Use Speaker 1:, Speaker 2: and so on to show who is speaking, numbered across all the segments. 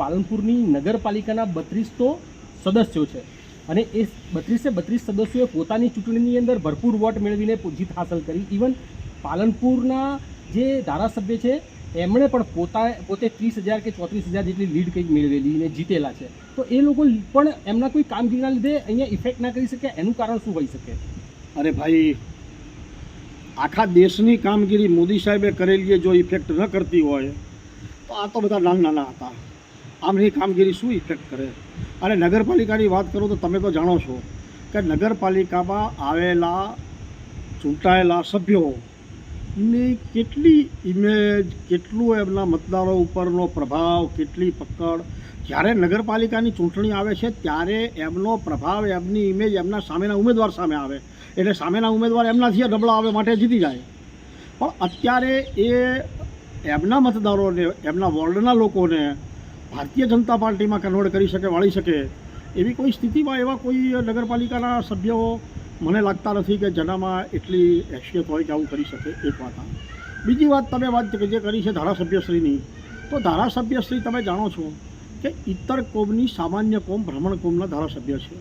Speaker 1: પાલનપુરની નગરપાલિકાના બત્રીસ સદસ્યો છે. અને એ બત્રીસે બત્રીસ સદસ્યોએ પોતાની ચૂંટણીની અંદર ભરપૂર વોટ મેળવીને જીત હાંસલ કરી. ઇવન પાલનપુરના જે ધારાસભ્ય છે, એમણે પણ પોતા પોતે ત્રીસ હજાર કે ચોત્રીસ હજાર જેટલી લીડ કંઈક મેળવેલી અને જીતેલા છે. તો એ લોકો પણ એમના કોઈ કામગીરીના લીધે અહીંયા ઇફેક્ટ ના કરી શકે, એનું કારણ શું હોઈ શકે?
Speaker 2: અરે ભાઈ, આખા દેશની કામગીરી મોદી સાહેબે કરેલી જો ઇફેક્ટ ન કરતી હોય, તો આ તો બધા નાના નાના હતા. આમની કામગીરી શું ઇફેક્ટ કરે? અને નગરપાલિકાની વાત કરું તો તમે તો જાણો છો કે નગરપાલિકામાં આવેલા, ચૂંટાયેલા સભ્યો ની કેટલી ઇમેજ કેટલું એમના મતદારો ઉપરનો પ્રભાવ, કેટલી પકડ. જ્યારે નગરપાલિકાની ચૂંટણી આવે છે, ત્યારે એમનો પ્રભાવ, એમની ઇમેજ એમના સામેના ઉમેદવાર સામે આવે. એટલે સામેના ઉમેદવાર એમનાથી ડબલા આવે, માટે જીતી જાય. પણ અત્યારે એ એમના મતદારોને, એમના વોર્ડના લોકોને ભારતીય જનતા પાર્ટીમાં કન્વર્ટ કરી શકે, વાળી શકે, એવી કોઈ સ્થિતિમાં એવા કોઈ નગરપાલિકાના સભ્યો મને લાગતા નથી કે જેનામાં એટલી હેસિયત હોય કે આવું કરી શકે એક વાત બીજી વાત તમે વાત જે કરી છે ધારાસભ્યશ્રીની, તો ધારાસભ્યશ્રી તમે જાણો છો કે ઇતર કોમની સામાન્ય કોમ ભ્રમણ કોમના ધારાસભ્ય છે.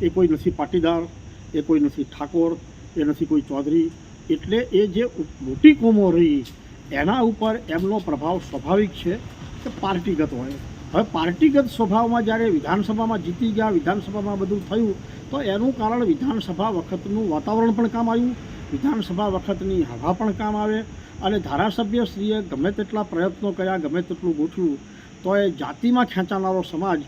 Speaker 2: એ કોઈ નથી પાટીદાર, એ કોઈ નથી ઠાકોર, એ નથી કોઈ ચૌધરી, એટલે એ જે મોટી કોમો રહી, એના ઉપર એમનો પ્રભાવ સ્વાભાવિક છે. કે પાર્ટીગત હોય. હવે પાર્ટીગત સ્વભાવમાં જ્યારે વિધાનસભામાં જીતી ગયા, વિધાનસભામાં બધું થયું, તો એનું કારણ વિધાનસભા વખતનું વાતાવરણ પણ કામ આવ્યું. વિધાનસભા વખતની હવા પણ કામ આવે અને ધારાસભ્યશ્રીએ ગમે તેટલા પ્રયત્નો કર્યા, ગમે તેટલું ગોઠવ્યું, તો એ જાતિમાં ખેંચાનારો સમાજ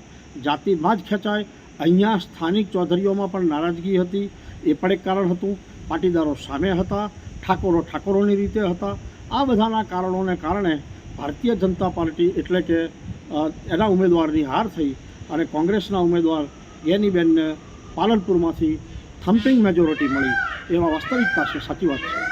Speaker 2: જાતિમાં જ ખેંચાય. અહીંયા સ્થાનિક ચૌધરીઓમાં પણ નારાજગી હતી. એ પણ એક કારણ હતું. પાટીદારો સામે હતા. ઠાકોરો ઠાકોરોની રીતે હતા. આ બધાના કારણોને કારણે ભારતીય જનતા પાર્ટી એટલે કે એના ઉમેદવારની હાર થઈ અને કોંગ્રેસના ઉમેદવાર ગેનીબેનને પાલનપુરમાંથી થમ્પિંગ મેજોરિટી મળી એવા વાસ્તવિકતા છે, સાચી વાત છે.